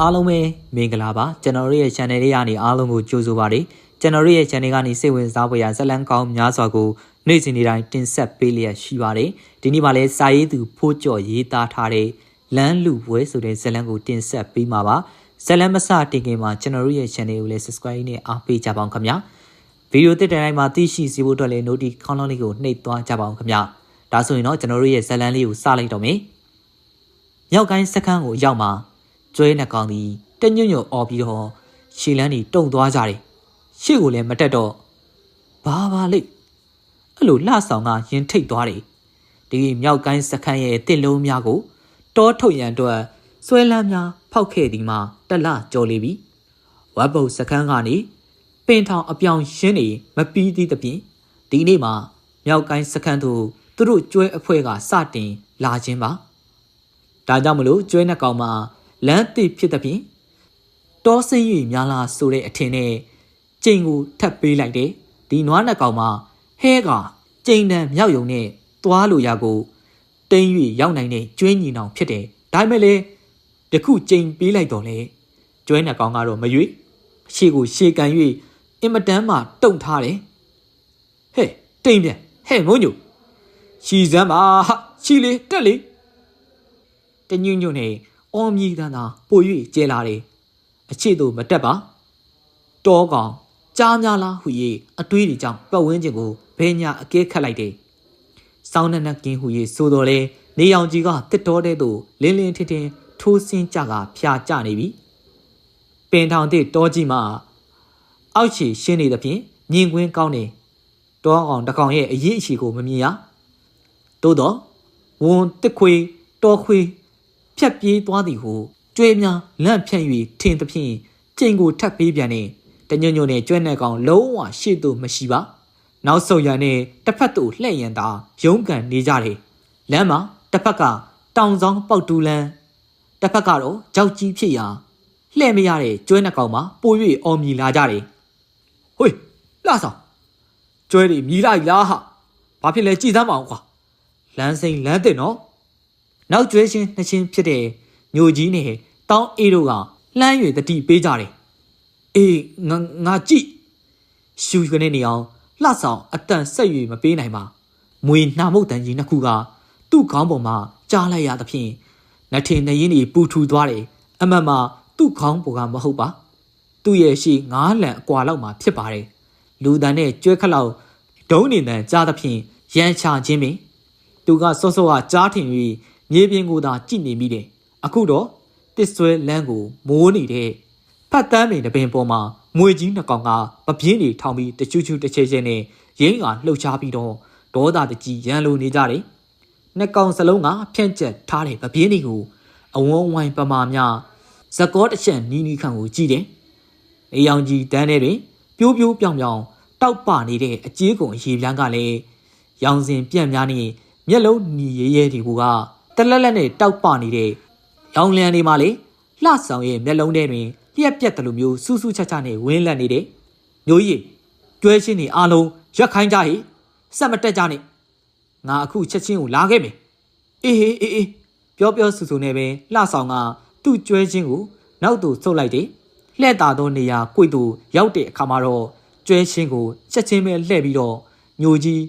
အားလုံးပဲမင်္ဂလာပါကျွန်တော်တို့ရဲ့ channel လေးကနေအားလုံးကိုကြိုဆိုပါရစေကျွန်တော်တို့ရဲ့ channel ကနေစိတ်ဝင်စားဖွယ်ရာဇာတ်လမ်းကောင်းများစွာကိုနေ့စဉ်နေ့တိုင်းတင်ဆက်ပေးလျက်ရှိပါတယ်ဒီနေ့မှလည်းစာရေးသူဖိုးကျော်ရေးသားထားတဲ့လမ်းလူပွဲဆိုတဲ့ဇာတ်လမ်းကိုတင်ဆက်ပေးမှာပါဇာတ်လမ်းမစတင်ခင်မှာကျွန်တော်တို့ရဲ့ channel ကိုလည်း subscribe နဲ့အားပေးကြပါအောင်ခင်ဗျာဗီဒီယိုတစ်တိုင်တိုင်းမှာသိရှိစေဖို့အတွက်လည်း notification ခေါင်းလောင်းလေးကိုနှိပ်သွားကြပါအောင်ခင်ဗျာဒါဆိုရင်တော့ကျွန်တော်တို့ရဲ့ဇာတ်လမ်းလေးကိုစလိုက်တော့မယ်မြောက်ကိုင်းစခန်းကိုရောက်မှာ ကျွဲနှကောင်သည်တညွညွအော်ပြီးတော့ရှီလန်းကြီးတုံသွားကြတယ်ရှေ့ကိုလည်းမတက်တော့ဘာပါလိမ့်အဲ့လိုလှဆောင်ကရင်ထိတ်သွားတယ်ဒီမြောက်ကိုင်းစခန်းရဲ့တစ်လုံးများကိုတောထုတ်ရန်အတွက်ဆွဲလန်းများဖောက်ခဲ့သည်မှာတက်လကြော်လေပြီဝက်ပုတ်စခန်းကနေပင်ထောင်အပြောင်ရှင်းနေမပြီးသေးသဖြင့်ဒီနေ့မှာမြောက်ကိုင်းစခန်းသို့သူတို့ကျွဲအဖွဲ့ကစတင်လာခြင်းပါဒါကြောင့်မလို့ကျွဲနှစ်ကောင်မှာ လမ်းတိဖြစ်သဖြင့်တောဆင်း၍များလားဆိုတဲ့အထင်နဲ့ကျိန်ကိုထပ်ပေးလိုက်တယ်ဒီနွားနှစ်ကောင်မှာဟဲကကျိန်တန်မြောက်ယုံနဲ့သွားလို့ရကိုတင်း၍ရောက်နိုင်တဲ့ကျွင်းညီနောင်ဖြစ်တယ်ဒါပေမဲ့လေတခုကျိန်ပေးလိုက်တော့လေကျွဲနှစ်ကောင်ကတော့မရွေ့ရှေ့ကိုရှေ့ကန်၍အင်မတန်မှတုံထားတယ်ဟဲ့တိမ်ပြန်ဟဲ့မုံညိုရှီစမ်းပါဟာရှီလေတက်လေတညွညွနဲ့ အော်မြည်တန်းသာပို၍ကျဲလာတယ်အချစ်တို့မတက်ပါတောကောင်ကြားများလားဟူ၍အတွေးတွေကြောင့်ပတ်ဝန်းကျင်ကိုဘဲညာအကဲခတ်လိုက်တယ်စောင်းနက်နက်ကင်းဟူ၍ဆိုတော်လဲနေအောင်ကြီးကတစ်တော်တဲ့သို့လင်းလင်းထင်းထင်းထိုးစင်းကြကဖျာကျနေပြီပင်ထောင်တဲ့တောကြီးမှာအောက်ခြေရှင်းနေသဖြင့်မြင်ကွင်းကောင်းနေတောအောင်တကောင်ရဲ့အရေးအရှိကိုမမြင်ရသို့တော့ဝန်တစ်ခွေတော်ခွေ ဖြတ်ပြေးသွားသည်ဟုကျွဲများလန့်ဖြန့်၍ထင်သဖြင့်ကျိန်ကိုထပ်ပေးပြန်နေတညွညွနဲ့ကျွဲနဲ့ကောင်လုံးဝရှေ့သို့မရှိပါနောက်ဆုတ်ရန်နဲ့တစ်ဖက်သို့လှည့်ရန်သာရုန်းကန်နေကြတယ်လမ်းမှာတစ်ဖက်ကတောင်ဆောင်ပေါက်တူလန်းတစ်ဖက်ကတော့ကြောက်ကြီးဖြစ်ရာလှည့်မရတဲ့ကျွဲနှစ်ကောင်မှာပို၍အော်မြည်လာကြတယ်ဟွေလှဆောင်ကျွဲတွေမြည်လိုက်လားဟာဘာဖြစ်လဲကြည်သမ်းမအောင်ကွာလမ်းစိန်လမ်းတင်နော် နောက်ကျွဲချင်းနှစ်ချင်းဖြစ်တဲ့ညိုကြီးနဲ့တောင်းအေးတို့ကလှမ်း၍တတိပေးကြတယ်အေးငါငါကြည့်ရှူကနေနေအောင်လှဆောင်အတန်ဆက်၍မပေးနိုင်ပါမွေနှာမုတ်တန်ကြီးနှစ်ခုကသူ့ခေါင်းပေါ်မှာကြားလိုက်ရသဖြင့်နှထင်နှရင်တွေပူထူသွားတယ်အမှန်မှာသူ့ခေါင်းပေါ်ကမဟုတ်ပါသူ့ရဲ့ရှိငားလန်အကွာလောက်မှာဖြစ်ပါတယ်လူတန်နဲ့ကျွဲခက်လောက်ဒုံးနေတန်ကြားသဖြင့်ရန်ချခြင်းပင်သူကစောစောကကြားထင်၍ မြေပြင်ကိုသာကြည့်နေမိတယ်အခုတော့တစ်ဆွဲလန်းကိုမိုးနေတဲ့ဖတ်တမ်းပင်တပင်ပေါ်မှာမွေကြီးနှစ်ကောင်ကမပြင်းတွေထောင်ပြီးတချူချူတစ်ချဲချဲနဲ့ရင်းကလှုပ်ရှားပြီးတော့ဒေါသတကြီးရန်လိုနေကြတယ်နှစ်ကောင်စလုံးကဖြန့်ကျက်ထားတဲ့မပြင်းတွေကိုအဝန်းဝိုင်းပမာများဇကောတစ်ချက်နီးနီးခန့်ကိုကြည့်တယ်အေယောင်ကြီးတန်းထဲတွင်ပြိုးပြိုးပြောင်ပြောင်တောက်ပနေတဲ့အကြေးကုံရေပြန်းကလည်းရောင်စင်ပြန့်များနဲ့မျက်လုံးညီရဲရဲဒီကူက တလက်လက်နဲ့တောက်ပနေတဲ့ရောင်လျံတွေမှာလေလှဆောင်ရဲ့မျက်လုံးထဲတွင်လျက်ပြက်တယ်လို့မျိုးစူးစူးချာချာနဲ့ဝင်းလက်နေတယ်မျိုးရည်ကျွဲချင်းတွေအားလုံးရက်ခိုင်းကြဟိစက်မတက်ကြနဲ့ငါအခုချက်ချင်းကိုလာခဲ့မယ်အေးဟေးအေးအေးပြောပြောဆူဆူနဲ့ပဲလှဆောင်ကသူ့ကျွဲချင်းကိုနောက်သို့ဆုတ်လိုက်တယ်လှဲ့တာသောနေရာကိုယ်သူရောက်တဲ့အခါမှာတော့ကျွဲချင်းကိုချက်ချင်းပဲလှဲ့ပြီးတော့ညိုကြီး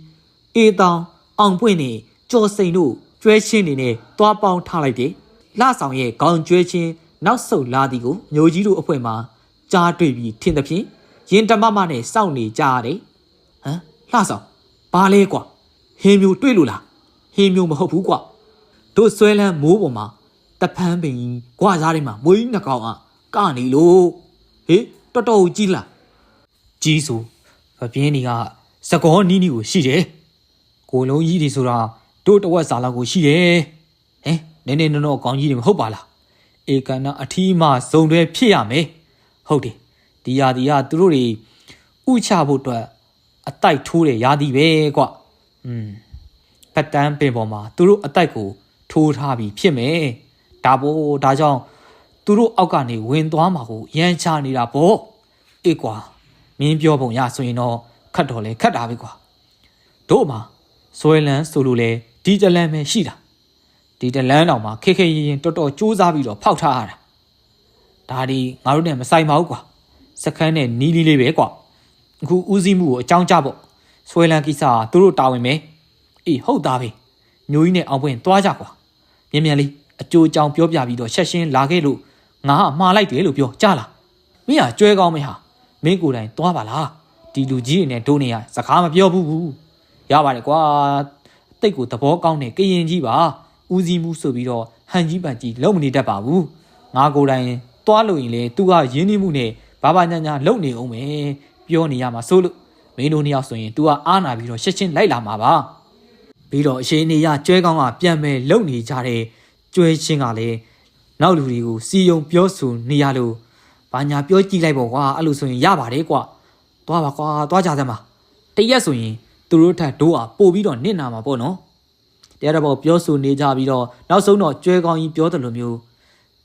အေးတောင်အောင်ပွင့်နေကြော်စိန်တို့ ကျွဲချင်းနေနဲ့တွားပေါင်းထားလိုက်တယ်လှဆောင်ရဲ့ခေါင်းကျွဲချင်းနောက်ဆုတ်လာသည်ကိုမျိုးကြီးတို့အဖွဲ့မှကြားတွေ့ပြီးထင်သဖြင့်ရင်တမမနဲ့စောင့်နေကြရတယ်ဟမ်လှဆောင်ဘာလဲကွာဟင်းမျိုးတွေ့လို့လားဟင်းမျိုးမဟုတ်ဘူးကွာတို့ဆွဲလန်းမိုးပေါ်မှာတဖန်းပင်ကွာစားထဲမှာမွေးနှကောင်อ่ะကနေလို့ဟေးတော်တော်ကြီးလားကြီးဆိုဗပြင်းတွေကစကောနီးနီးကိုရှိတယ်ကိုလုံးကြီးတွေဆိုတာ တို့တဝက်စာလောက်ကိုရှိတယ်ဟဲနည်းနည်းနော်နော်ကောင်းကြီးတွေမဟုတ်ပါလားဧကန္နအထီးမှဇုံတွဲဖြစ်ရမယ်ဟုတ်တယ်ဒီယာဒီကသူတို့တွေဥချဖို့အတွက်အတိုက်ထိုးတယ်ယာဒီပဲကွอืมဖက်တန်းပင်ပေါ်မှာသူတို့အတိုက်ကိုထိုးထားပြီးဖြစ်မယ်ဒါပို့ဒါကြောင့်သူတို့အောက်ကနေဝင်သွားမှာကိုရမ်းချနေတာပေါ့အေးကွာမင်းပြောပုံရဆိုရင်တော့ခတ်တော်လဲခတ်တာပဲကွာတို့မှာဇွဲလန်းဆိုလို့လဲ ဒီတလန်းပဲရှိတာဒီတလန်းတောင်မှာခေခေရင်ရင်တော်တော်စူးစမ်းပြီးတော့ဖောက်ထားရတာဒါဒီငါတို့နဲ့မဆိုင်ပါဘူးကွာစခန်းနဲ့နီးနီးလေးပဲကွာအခုဦးစီးမှုကိုအကြောင်းကြပေါ့ဆွဲလန်းကိစ္စကသူတို့တာဝန်ပဲအေးဟုတ်သားပဲမျိုးကြီးနဲ့အောင်ပွင့်သွားကြကွာမြန်မြန်လေးအကျိုးအကြောင်းပြောပြပြီးတော့ရှက်ရှင်းလာခဲ့လို့ငါကမှားလိုက်တယ်လို့ပြောကြားလားမင်းကကြွဲကောင်းမင်းဟာမင်းကိုယ်တိုင်သွားပါလားဒီလူကြီးတွေနဲ့တို့နေရစကားမပြောဘူးရပါတယ်ကွာ တိတ်ကိုသဘောကောင်းတဲ့ကရင်ကြီးပါဦးစီးမှုဆိုပြီးတော့ဟန်ကြီးပန်ကြီးလုံမနေတတ်ပါဘူးငါကိုယ်တိုင်သွားလို့ရင်လေသူကရင်းနှီးမှုနဲ့ဘာဘာညာညာလုံနေအောင်ပဲပြောနေရမှာဆိုလို့မင်းတို့နှစ်ယောက်ဆိုရင် तू ကအားနာပြီးတော့ရှက်ချင်းလိုက်လာမှာပါပြီးတော့အရှင်နေရကျွဲကောင်းကပြန်မဲ့လုံနေကြတဲ့ကျွဲချင်းကလည်းနောက်လူတွေကိုစီယုံပြောဆိုနေရလို့ဘာညာပြောကြည့်လိုက်ပေါ့ကွာအဲ့လိုဆိုရင်ရပါတယ်ကွာသွားပါကွာသွားကြစမ်းပါတရက်ဆိုရင် သူတို့ထက်တို့อ่ะပို့ပြီးတော့နစ်နာမှာပေါ့နော်တရားတော်ပြောဆိုနေကြပြီးတော့နောက်ဆုံးတော့ကျွဲကောင်းကြီးပြောတယ်လို့မျိုး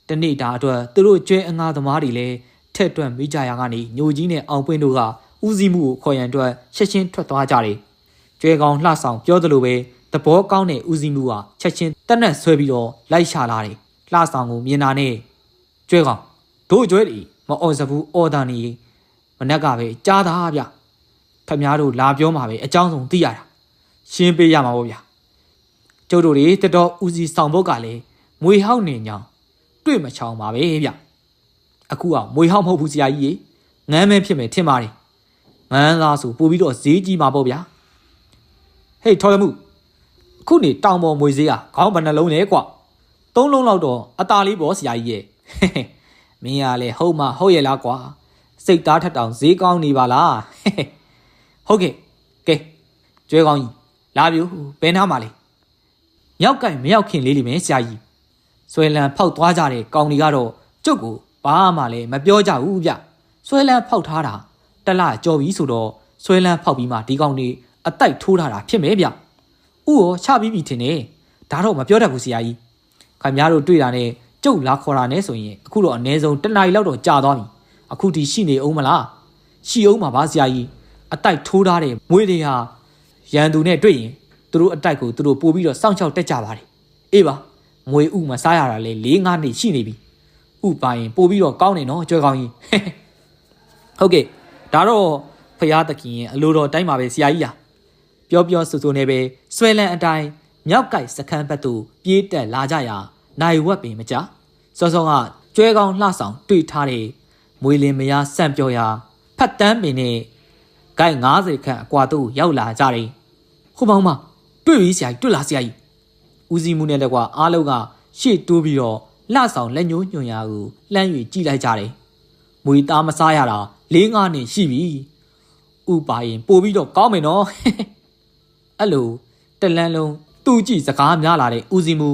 တနေ့တာအတွက်သူတို့ကျွဲအငါသမားတွေလည်းထက်တွက်မိကြရာကနေညိုကြီးနဲ့အောင်ပွင့်တို့ကဦးစီးမှုကိုခေါ်ရန်အတွက်ချက်ချင်းထွက်သွားကြတယ်ကျွဲကောင်းလှဆောင်ပြောတယ်လို့ပဲသဘောကောင်းတဲ့ဦးစီးမှုကချက်ချင်းတက်နက်ဆွဲပြီးတော့လိုက်ရှာလာတယ်လှဆောင်ကိုမြင်တာနဲ့ကျွဲကောင်းတို့ကျွဲတွေမအော်စဘူးအော်တာနေမနက်ကပဲကြားတာဗျ ခမများတို့လာပြောမှာပဲအကြောင်းဆုံးသိရတာရှင်းပေးရမှာပေါ့ဗျကျုပ်တို့တွေတတော်ဦးစီးဆောင်ဘုတ်ကလည်းမွေဟောက်နေညောင်တွေ့မချောင်ပါပဲဗျအခုကမွေဟောက်မဟုတ်ဘူးဆရာကြီးရေငမ်းမဲဖြစ်မယ်ထင်ပါတယ်ငန်းသားဆိုပို့ပြီးတော့ဈေးကြီးမှာပေါ့ဗျာဟေးထော်ရမှုအခုနေတောင်ပေါ်မွေဈေးကခေါင်းဘယ်နှလုံးလဲကွသုံးလုံးလောက်တော့အตาလေးပေါ့ဆရာကြီးရဲ့မင်းကလည်းဟုတ်မှဟုတ်ရဲ့လားကွာစိတ်သားထက်တောင်ဈေးကောင်းနေပါလား ဟုတ်ကဲ့ကဲကျွဲကောင်းကြီးလာပြူဘယ်နားမှာလဲမြောက်ကင်မရောက်ခင်လေးလိမ့်မယ်ဆရာကြီးဆွဲလန်းဖောက်သွားကြတဲ့ကောင်တွေကတော့ကျုပ်ကိုဘာမှလည်းမပြောကြဘူးဗျဆွဲလန်းဖောက်ထားတာတလကြော်ပြီဆိုတော့ဆွဲလန်းဖောက်ပြီးမှဒီကောင်တွေအတိုက်ထိုးထားတာဖြစ်မယ်ဗျဥရောချပြီးပြီထင်တယ်ဒါတော့မပြောတတ်ဘူးဆရာကြီးခင်ဗျားတို့တွေ့တာနဲ့ကျုပ်လာခေါ်တာနဲ့ဆိုရင်အခုတော့အနည်းဆုံးတစ်နာရီလောက်တော့ကြာသွားပြီအခုဒီရှိနေအောင်မလားရှိအောင်မှာပါဆရာကြီး အတိုက်ထိုးထားတဲ့မွေးတွေဟာရန်သူနဲ့တွေ့ရင်သူတို့အတိုက်ကိုသူတို့ပို့ပြီးတော့စောင့်ရှောက်တက်ကြပါတယ်အေးပါမွေဥမစားရတာလေ၄၅နှစ်ရှိနေပြီဥပါရင်ပို့ပြီးတော့ကောင်းနေနော်ကြွယ်ကောင်းကြီးဟုတ်ကဲ့ဒါတော့ဖရာသခင်ရဲ့အလိုတော်တိုင်းပါပဲဆရာကြီးဟာပြောပြောဆိုဆိုနေပဲဆွဲလန်းအတိုင်းမြောက်ကိုက်စခန်းဘက်သို့ပြေးတက်လာကြရာနိုင်ဝက်ပင်မကြစောစောကကျွဲကောင်းလှဆောင်တွေ့ထားတဲ့မွေလင်မယားစံပြောရာဖတ်တန်းပင်နဲ့ ဂိုက်90ခန့်အကွာသို့ရောက်လာကြတယ်ဟိုပေါင်းမတွေ့ပြီဆရာကြီးတွေ့လားဆရာကြီးဦးစီးမှုနဲ့တကွာအားလုံးကရှေ့တိုးပြီးတော့လှဆောင်လက်ညှိုးညွှန်ရာကိုလှမ်း၍ကြည့်လိုက်ကြတယ်မွေသားမစားရတာ၄၅နှစ်ရှိပြီဥပါရင်ပို့ပြီးတော့ကောင်းမယ်နော်အဲ့လိုတလန်းလုံးသူ့ကြည့်စကားများလာတဲ့ဦးစီးမှု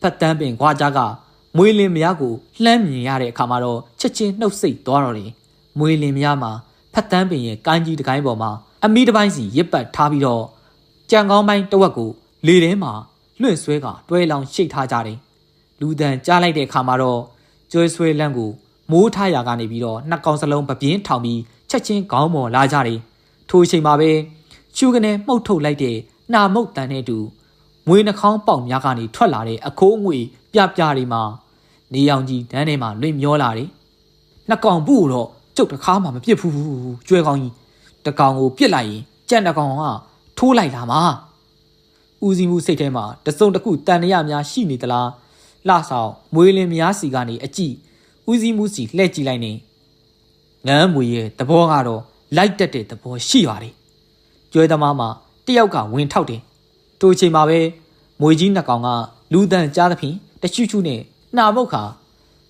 ဖတ်တန်းပင်ခွာကြကမွေလင်မယားကိုလှမ်းမြင်ရတဲ့အခါမှာတော့ချက်ချင်းနှုတ်ဆက်သွားတော့တယ်မွေလင်မယားမှာ ဖတ်တန်းပင်ရဲ့ကိုင်းကြီးတစ်ကိုင်းပေါ်မှာအမီတစ်ပိုင်းစီရစ်ပတ်ထားပြီးတော့ကြံကောင်းပိုင်းတစ်ဝက်ကိုလေထဲမှာလွင့်ဆွဲကတွဲလောင်ရှိတ်ထားကြတယ်လူတန်ကြားလိုက်တဲ့အခါမှာတော့ကျွဲဆွဲလန့်ကိုမိုးထားရာကနေပြီးတော့နှစ်ကောင်စလုံးပပြင်းထောင်ပြီးချက်ချင်းခေါင်းပေါ်လာကြတယ်ထိုအချိန်မှာပဲချူကနေမှုတ်ထုတ်လိုက်တဲ့နှာမုတ်တန်တဲ့တူမွေနှာခေါင်းပေါက်များကနေထွက်လာတဲ့အခိုးအငွေပြပြတွေမှာနေရောင်ကြီးတန်းထဲမှာလွင့်မျောလာတယ်နှစ်ကောင်ဘူးတော့ ကျုပ်တကားမှမပြစ်ဘူးကျွဲကောင်းကြီးတကောင်ကိုပြစ်လိုက်ရင်ကြံတကောင်ကထိုးလိုက်လာမှာဦးစီးမှုစိတ်ထဲမှာတစုံတစ်ခုတန်ရရများရှိနေသလားလှဆောင်မွေးလင်းများစီကနေအကြည့်ဦးစီးမှုစီလှည့်ကြည့်လိုက်နေငန်းမွေရဲ့သဘောကတော့လိုက်တက်တဲ့သဘောရှိပါတယ်ကျွဲသမားမှာတယောက်ကဝင်ထောက်တယ်ထိုအချိန်မှာပဲမွေကြီးနှစ်ကောင်ကလူတန်ကြားသဖြင့်တချူချူနဲ့နှာမုတ်ခါ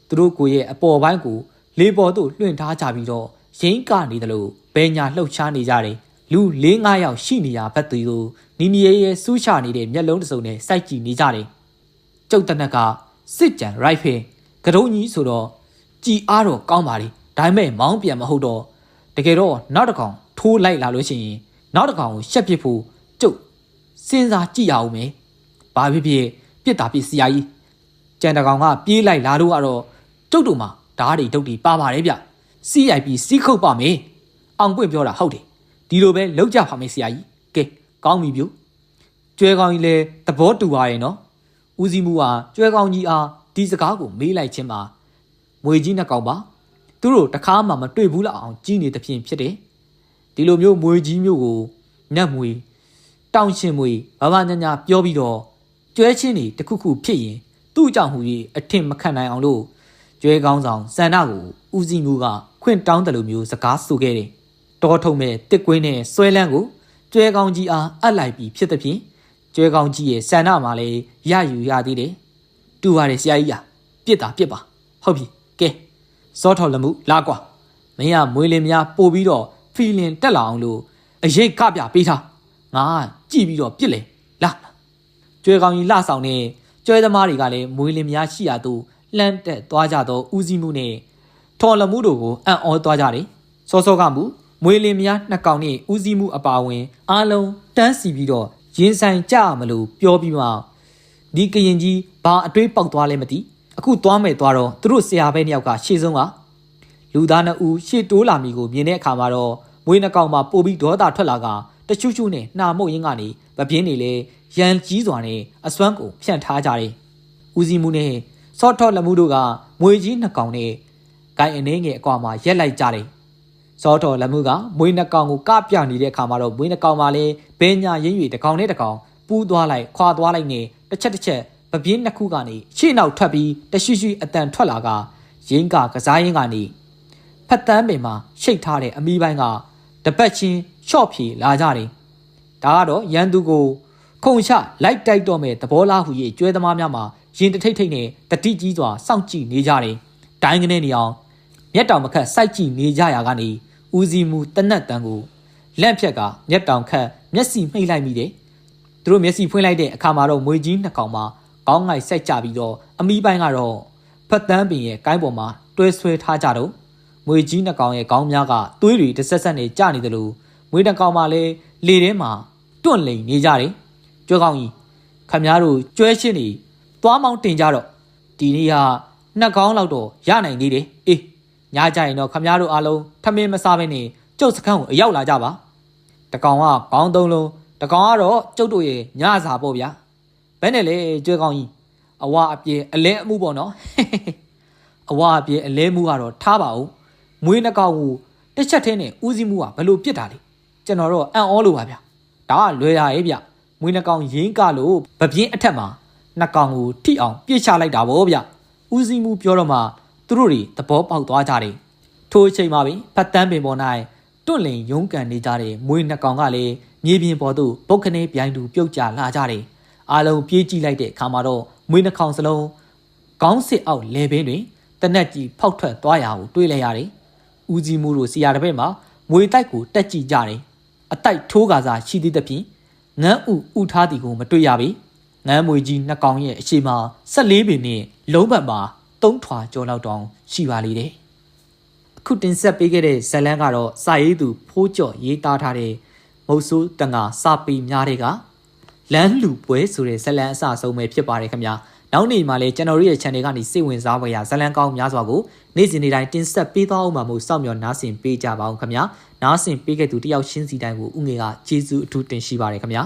သူတို့ကိုရဲ့အပေါ်ပိုင်းကို လေပေါ်သို့လွှင့်ထားကြပြီးတော့ရင်းကနေတယ်လို့ဘဲညာလှုပ်ရှားနေကြတယ်လူ၄၅ယောက်ရှိနေရဘက်သူတို့နီနီရဲရဲစူးချနေတဲ့မျက်လုံးတစ်စုံနဲ့စိုက်ကြည့်နေကြတယ်ကျုပ်တနက်ကစစ်ကြံရိုက်ဖင်ကတုံးကြီးဆိုတော့ကြည်အားတော့ကောင်းပါလေဒါပေမဲ့မောင်းပြန်မဟုတ်တော့တကယ်တော့နောက်တစ်ကောင်ထိုးလိုက်လာလို့ရှိရင်နောက်တစ်ကောင်ကိုရှက်ပစ်ဖို့ကျုပ်စဉ်းစားကြည့်ရအောင်မယ်ဘာဖြစ်ဖြစ်ပြစ်တာပြစ်စရာကြီးကြံတကောင်ကပြေးလိုက်လာတော့ကတော့ကျုပ်တို့မှာ ဓားတွေတုတ်တွေပါပါတယ်ဗျစီးရိုက်ပြီးစီးခုတ်ပါမယ်အောင်ပွင့်ပြောတာဟုတ်တယ်ဒီလိုပဲလောက်ကြပါမယ်ဆရာကြီးကဲကောင်းပြီပြိုကျွဲကောင်းကြီးလဲသဘောတူပါရဲ့နော်ဦးစီးမှုဟာကျွဲကောင်းကြီးအားဒီစကားကိုမေးလိုက်ခြင်းမှာမွေကြီးနှစ်ကောင်ပါသူတို့တခါမှမတွေ့ဘူးလောက်အောင်ကြီးနေသဖြင့်ဖြစ်တယ်ဒီလိုမျိုးမွေကြီးမျိုးကိုနတ်မွေတောင်ရှင်မွေဘာဘာညာညာပြောပြီးတော့ကျွဲချင်းတွေတစ်ခုခုဖြစ်ရင်သူ့ကြောင့်ဟူ၍အထင်မခံနိုင်အောင်လို့ ကျွဲကောင်းဆောင်စန္ဒကိုဦးစီးမှုကခွင့်တောင်းတယ်လို့မျိုးစကားဆိုခဲ့တယ်တော်ထုံမဲ့တစ်ကွင်းနဲ့ဆွဲလန်းကိုကျွဲကောင်းကြီးအားအပ်လိုက်ပြီးဖြစ်သဖြင့်ကျွဲကောင်းကြီးရဲ့စန္ဒမှာလည်းရယူရသေးတယ်တူပါတယ်ဆရာကြီးอ่ะပြစ်တာပြစ်ပါဟုတ်ပြီကဲစောထော်လမှုလာကွာမင်းကမွေးလင်းများပို့ပြီးတော့ဖီလင်တက်လာအောင်လို့အရေးကပြပေးထားငါကြည့်ပြီးတော့ပြစ်လေလာကျွဲကောင်းကြီးလှဆောင်နေကျွဲသမားတွေကလည်းမွေးလင်းများရှိရသူ လှမ်းတက်သွားကြတော့ဦးစီးမှုနဲ့ထော်လမှုတို့ကိုအံ့ဩသွားကြတယ်စောစောကမူမွေးလင်းများနှစ်ကောင်နဲ့ဦးစီးမှုအပါဝင်အားလုံးတန်းစီပြီးတော့ရင်ဆိုင်ကြရမလို့ပြောပြီးမှဒီကရင်ကြီးဘာအတွေးပေါက်သွားလဲမသိအခုသွားမယ်သွားတော့သူတို့ဆရာဘဲနှစ်ယောက်ကရှေ့ဆုံးကလူသားနှစ်ဦးရှေ့တိုးလာမိကိုမြင်တဲ့အခါမှာတော့မွေးနှကောင်မှာပို့ပြီးဒေါသထွက်လာကတချွတ်ချွတ်နဲ့နှာမှုတ်ရင်းကနေဗပြင်းနေလေရန်ကြီးစွာနဲ့အစွမ်းကိုဖြန့်ထားကြတယ်ဦးစီးမှုနဲ့ စော့ထော့လက်မှုတို့ကမွေကြီးနှစ်ကောင်နဲ့ဂိုင်အနေငယ်အကွာမှာရက်လိုက်ကြတယ်စောတော်လက်မှုကမွေးနှကောင်ကိုကပြနေတဲ့အခါမှာတော့မွေးနှကောင်မှာလည်းဘဲညာရင်း၍တကောင်နဲ့တကောင်ပူးသွားလိုက်ခွာသွားလိုက်နဲ့တစ်ချက်တစ်ချက်ပပြင်းနှစ်ခုကနေရှေ့နောက်ထွက်ပြီးတရှိရှိအတန်ထွက်လာကရင်းကကစားရင်းကနေဖက်တန်းပင်မှာရှိတ်ထားတဲ့အမီးပိုင်းကတပတ်ချင်းရှော့ဖြေလာကြတယ်ဒါကတော့ရန်သူကိုခုံချလိုက်တိုက်တော့မဲ့သဘောလားဟူ၍ကျွဲသမားများမှာ ရင်တထိတ်ထိတ်နဲ့တတိကြီးစွာစောင့်ကြည့်နေကြတယ်ဒိုင်းကနေနေအောင်မျက်တောင်မခတ်စိုက်ကြည့်နေကြရာကနေဦးစီးမှုတနတ်တန်ကိုလက်ဖြက်ကမျက်တောင်ခတ်မျက်စိမှိတ်လိုက်မိတယ်သူတို့မျက်စိဖွင့်လိုက်တဲ့အခါမှာတော့မွေကြီးနှစ်ကောင်မှာကောင်းငိုက်ဆက်ကြပြီးတော့အမီးပိုင်းကတော့ဖတ်တန်းပင်ရဲ့ကိုင်းပေါ်မှာတွဲဆွဲထားကြတော့မွေကြီးနှစ်ကောင်ရဲ့ခေါင်းများကသွေးတွေတစ်ဆက်ဆက်နဲ့ကျနေတယ်လို့မွေနှစ်ကောင်မှလည်းလေထဲမှာတွန့်လိန်နေကြတယ်ကျွဲကောင်းကြီးခမများတို့ကျွဲရှင်းနေ သွားမောင်းတင်ကြတော့ဒီနေ့ကနှစ်ကောင်းလောက်တော့ရနိုင်သေးတယ်အေးညကြရင်တော့ခမများတို့အားလုံးထမင်းမစားဘဲနဲ့ကျုပ်စခန်းကိုအရောက်လာကြပါတကောင်ကခေါင်းသုံးလုံးတကောင်ကတော့ကျုပ်တို့ရဲ့ညစာပေါ့ဗျာဘယ်နဲ့လဲကျွဲကောင်းကြီးအဝအပြေအလဲအမှုပေါ့နော်အဝအပြေအလဲမှုကတော့ထားပါဦးမွေးနှကောင်ကိုတစ်ချက်တည်းနဲ့ဦးစီးမှုကဘယ်လိုပြစ်တာလဲကျွန်တော်တော့အံ့ဩလို့ပါဗျာဒါကလွယ်ရရဲ့ဗျမွေးနှကောင်ရင်းကလို့ဗပြင်းအထက်မှာ နှကောင်ကိုထိအောင်ပြစ်ချလိုက်တာဗောဗျဦးစီးမှုပြောတော့မှသူတို့တွေသဘောပေါက်သွားကြတယ်ထိုအချိန်မှာပင်ဖတ်တန်းပင်ပေါ်၌တွန့်လင်ရုန်းကန်နေကြတဲ့မွေးနှကောင်ကလည်းမြေပြင်ပေါ်သို့ပုတ်ခနဲပြိုင်သူပြုတ်ကျလာကြတယ်အားလုံးပြေးကြည့်လိုက်တဲ့အခါမှာတော့မွေးနှကောင်စလုံးခေါင်းစစ်အောက်လေပင်တွင်တနက်ကြီးဖောက်ထွက်သွားရကိုတွေးလိုက်ရတယ်ဦးစီးမှုတို့စီရတဲ့ဘက်မှာမွေတိုက်ကိုတက်ကြည့်ကြတယ်အတိုက်ထိုးကားစားရှိသေးသဖြင့်ငန်းဥဥထားသည်ကိုမတွေ့ရပေ ငန်းမွေကြီးနှစ်ကောင်ရဲ့အရှိမ14ပင်နဲ့လုံးပတ်မှာ3ထွာကျော်လောက်တောင်ရှိပါလေတယ်အခုတင်ဆက်ပေးခဲ့တဲ့ဇလန်းကတော့စာရေးသူဖိုးကျော်ရေးသားထားတဲ့မုတ်ဆိုးတငါစာပေများတဲ့ကလမ်းလူပွဲဆိုတဲ့ဇလန်းအစအဆုံးပဲဖြစ်ပါတယ်ခင်ဗျာနောက်နေ့မှာလည်းကျွန်တော်တို့ရဲ့ channel ကနေစိတ်ဝင်စားဖွယ်ရာဇလန်းကောင်းများစွာကိုနေ့စဉ်နေ့တိုင်းတင်ဆက်ပေးသွားအောင်မှာမို့စောင့်မျှော်နားဆင်ပေးကြပါအောင်ခင်ဗျာနားဆင်ပေးခဲ့သူတယောက်ချင်းစီတိုင်းကိုဥငွေကကျေးဇူးအထူးတင်ရှိပါတယ်ခင်ဗျာ